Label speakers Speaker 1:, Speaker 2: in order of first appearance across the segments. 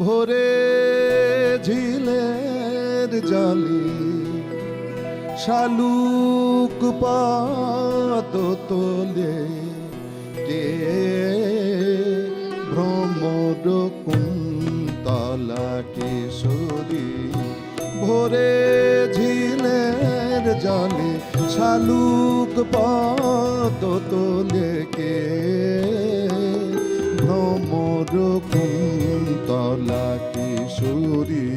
Speaker 1: ভোরে ঝিলের জলে, শালুক পাদ তোলে, কে ভ্রমর কুন্তলা কিশোরী ভোরে ঝিলের জলে, শালুক পাদ তোলে, কে কুন্তলা কিশোরী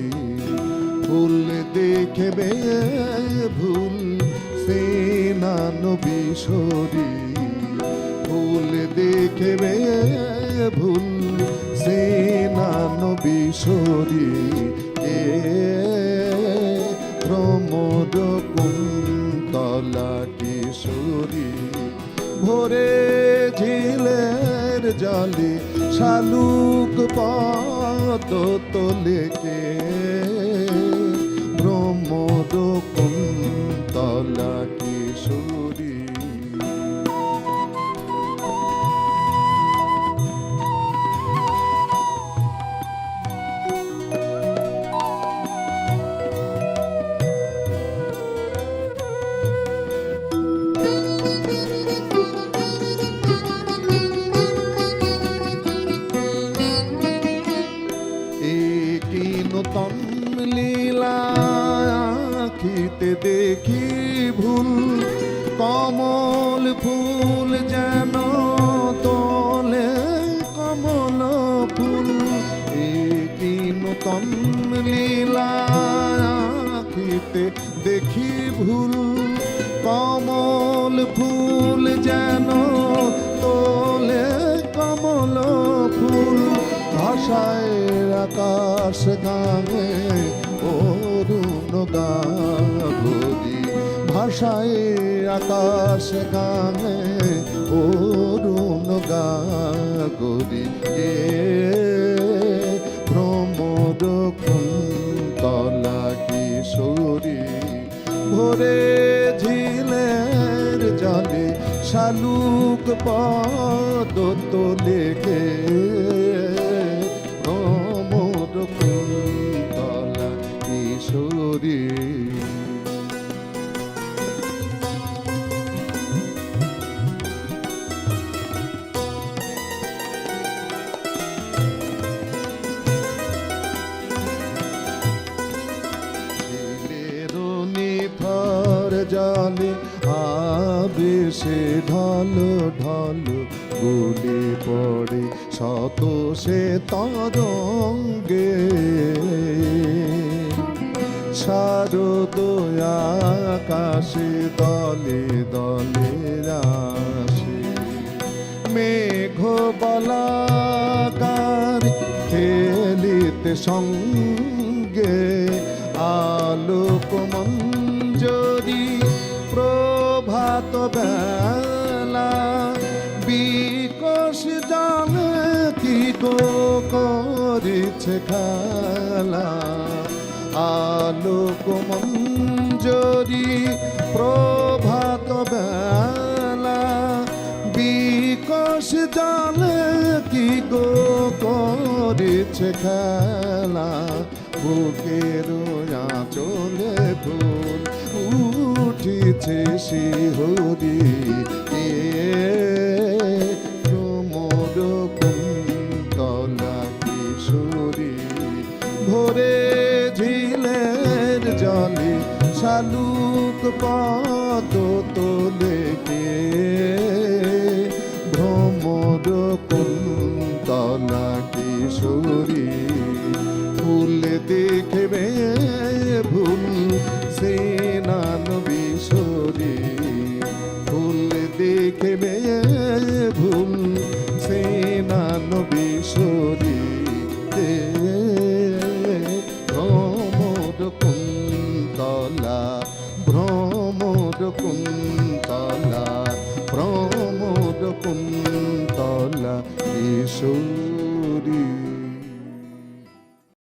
Speaker 1: ফুল দেখবে ভুল সে নবীশরী ফুল দেখবে ভুল সে নবীশরী এ ভ্রমর কুন্তলা কিশোরী ভোরে ঝিলের জলে শালুক পদ তোলেকে কুন্তলা কিশোরী দেখি ভুল, কমল ফুল যেন তোলে, কমল ফুল একই নূতন লীলা দেখি ভুল, কমল ফুল যেন তোলে, কমল ফুল। ভাষায় আকাশ গাঙে অরুণ গাভরি ভাষায় আকাশ গাঙে অরুণ গাগরি এ ভ্রমর কুন্তলা কিশোরী, ভোরে ঝিলের জলে শালুক পদ তোলেকে ভ্রমর জলে আবেশে ঢল ঢল গুলি পড়ে শত সে তরঙ্গে। শারদ আকাশে দলে দলে রাশে। মেঘ বলাকার খেলিতে সঙ্গে জাল কি গো করেছে খেলা? আলোক মঞ্জরি প্রভাত বেলা। বিকশ জালে কি গো করেছে খেলা? বুকের চলে ফুল উঠিছে শিহরি। শালুক পদ কে? ভ্রমর কুন্তলা কিশোরী, ফুল দেখবে ভুল সে নান বিশোরী। ফুল দেখবে ভুল সে নান বিশোরী। ভ্রমর কুন্তলা ভ্রমর কুন্তলা কিশোরী।